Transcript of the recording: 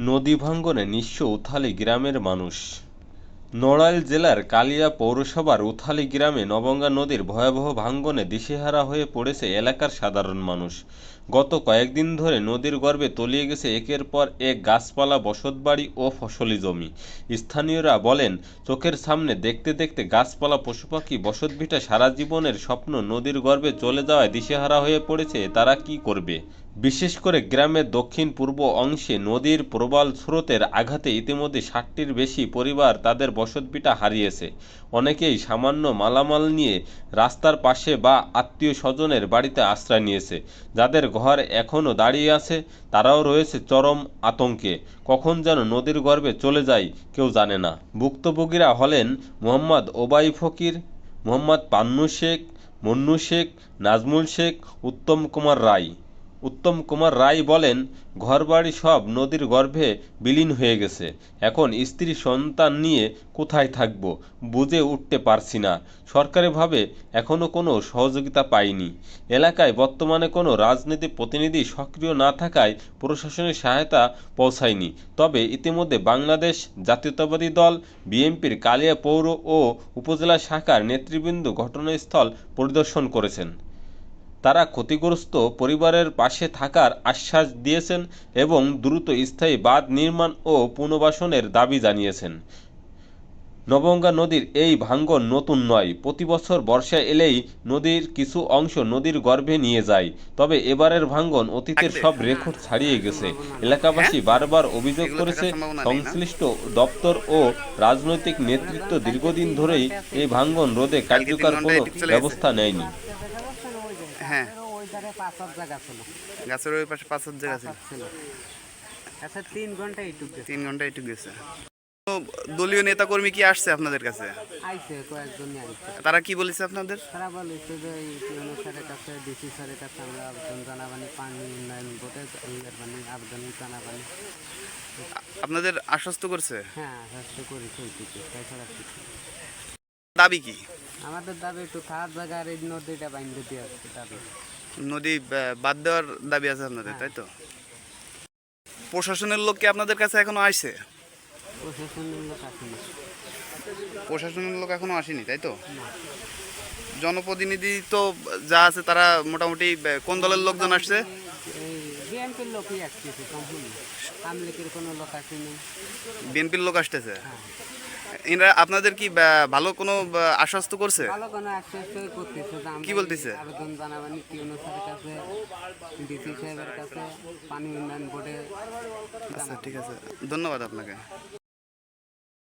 নদী ভাঙ্গনে নিঃস্ব উথালি গ্রামের মানুষ। নড়াইল জেলার কালিয়া পৌরসভার উথালি গ্রামে নবঙ্গা নদীর ভয়াবহ ভাঙ্গনে দিশেহারা হয়ে পড়েছে এলাকার সাধারণ মানুষ। গত কয়েকদিন ধরে নদীর গর্ভে তলিয়ে গেছে একের পর এক গাছপালা, বসতবাড়ি ও ফসলি জমি। স্থানীয়রা বলেন, চোখের সামনে দেখতে দেখতে গাছপালা, পশুপাখি, বসতভিটা সারা জীবনের স্বপ্ন নদীর গর্ভে চলে যাওয়ায় দিশেহারা হয়ে পড়েছে। তারা কি করবে? বিশেষ করে গ্রামের দক্ষিণ পূর্ব অংশে নদীর প্রবল স্রোতের আঘাতে ইতিমধ্যে ষাটটির বেশি পরিবার তাদের বসতভিটা হারিয়েছে। অনেকেই সামান্য মালামাল নিয়ে রাস্তার পাশে বা আত্মীয় স্বজনের বাড়িতে আশ্রয় নিয়েছে। যাদের ঘর এখনও দাঁড়িয়ে আছে, তারাও রয়েছে চরম আতঙ্কে। কখন যেন নদীর গর্ভে চলে যায় কেউ জানে না। ভুক্তভোগীরা হলেন মোহাম্মদ ওবাই ফকির, মোহাম্মদ পান্নু শেখ, মন্নু শেখ, নাজমুল শেখ, উত্তম কুমার রায়। উত্তম কুমার রায় বলেন, ঘরবাড়ি সব নদীর গর্ভে বিলীন হয়ে গেছে। এখন স্ত্রী সন্তান নিয়ে কোথায় থাকব? বুঝে উঠতে পারছি না। সরকারিভাবে এখনও কোনো সহযোগিতা পাইনি। এলাকায় বর্তমানে কোনো রাজনীতি প্রতিনিধি সক্রিয় না থাকায় প্রশাসনের সহায়তা পৌঁছায়নি। তবে ইতিমধ্যে বাংলাদেশ জাতীয়তাবাদী দল, বিএনপির কালিয়া পৌর ও উপজেলা শাখার নেতৃবৃন্দ ঘটনাস্থল পরিদর্শন করেছেন। তারা ক্ষতিগ্রস্ত পরিবারের পাশে থাকার আশ্বাস দিয়েছেন এবং দ্রুত স্থায়ী বাঁধ নির্মাণ ও পুনর্বাসনের দাবি জানিয়েছেন। নবগঙ্গা নদীর এই ভাঙ্গন নতুন নয়। প্রতি বছর বর্ষা এলেই নদীর কিছু অংশ নদীর গর্ভে নিয়ে যায়। তবে এবারের ভাঙ্গন অতীতের সব রেকর্ড ছাড়িয়ে গেছে। এলাকাবাসী বারবার অভিযোগ করেছে, সংশ্লিষ্ট দপ্তর ও রাজনৈতিক নেতৃত্ব দীর্ঘদিন ধরেই এই ভাঙ্গন রোধে কার্যকর কোনো ব্যবস্থা নেয়নি। হ্যাঁ। ওই ধারে পাঁচ হাত জায়গা ছিল। গাছের ওই পাশে পাঁচ হাত জায়গা ছিল। আচ্ছা তিন ঘণ্টা এইটুক তিন ঘণ্টা একটু গেছে। তো দলীয় নেতা কর্মী কি আসছে আপনাদের কাছে? আইছে কয়েকজনই আইছে। তারা কি বলেছে আপনাদের? তারা বলেছে যে পিওনো স্যারের কাছে ডিসি স্যারের কাছে আমরা আবেদন জানাবানি পানি উন্নয়ন বোর্ডে ইয়ের আবেদন জানাবানি। আপনাদের আশ্বস্ত করছে? হ্যাঁ আশ্বস্ত করেছে তাছাড়া দাবি কি? আমাদের দাবি একটু খাওয়ার জায়গার এই নদীটা বাইন্ধে দিয়ে আসছে দাবি। নদী বাদ দেওয়ার দাবি আছে আপনাদের তাই তো? প্রশাসনের লোক কি আপনাদের কাছে এখনও আসছে প্রশাসনের লোক আসেনি। প্রশাসনের লোক এখনও আসেনি তাই তো? জনপ্রতিনিধি তো যা আছে তারা মোটামুটি কোন দলের লোকজন আসছে? বিএনপির লোকই আসতেছে কোনো লোক আসেনি। বিএনপির লোক আসতেছে? হ্যাঁ। এরা আপনাদের কি ভালো কোনো আশ্বস্ত করছে? ভালো কোনো আশ্বস্ত করতেছে কি বলতেছে? আবেদন জানাবানি কি কাছে ডিসি সাহেবের কাছে পানি উন্নয়ন বোর্ডে আচ্ছা ঠিক আছে। ধন্যবাদ আপনাকে।